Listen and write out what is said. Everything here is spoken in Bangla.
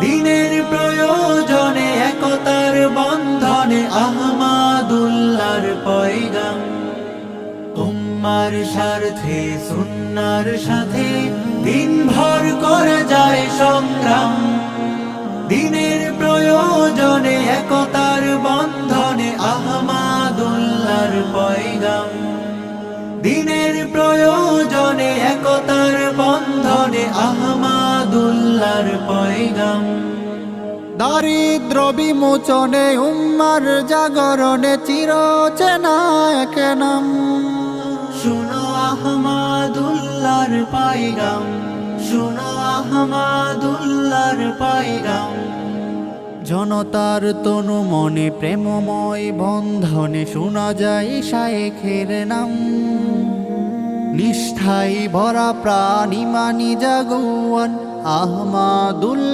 দিনের প্রয়োজনে একতার বন্ধনে আহমাদুল্লার পয়গাম। উম্মার স্বার্থে, সুন্নার সাথে দিনভর করে যায় সংগ্রাম। দিনের প্রয়োজনে একতার বন্ধনে আহমাদুল্লার পয়গাম। দিনের প্রয়োজনে আহমাদুল্লার পয়গাম। দারিদ্র বিমোচনে উম্মার জাগরণে চির চেনা এক নাম শুনো আহমাদুল্লার পাইগাম শুনো আহমাদুল্লার পাইগাম জনতার তনু মনে প্রেমময় বন্ধনে শোনা যায় শায়েখের নাম। নিষ্ঠাই ভরা প্রাণী মানি জাগুয়ান আহমাদুল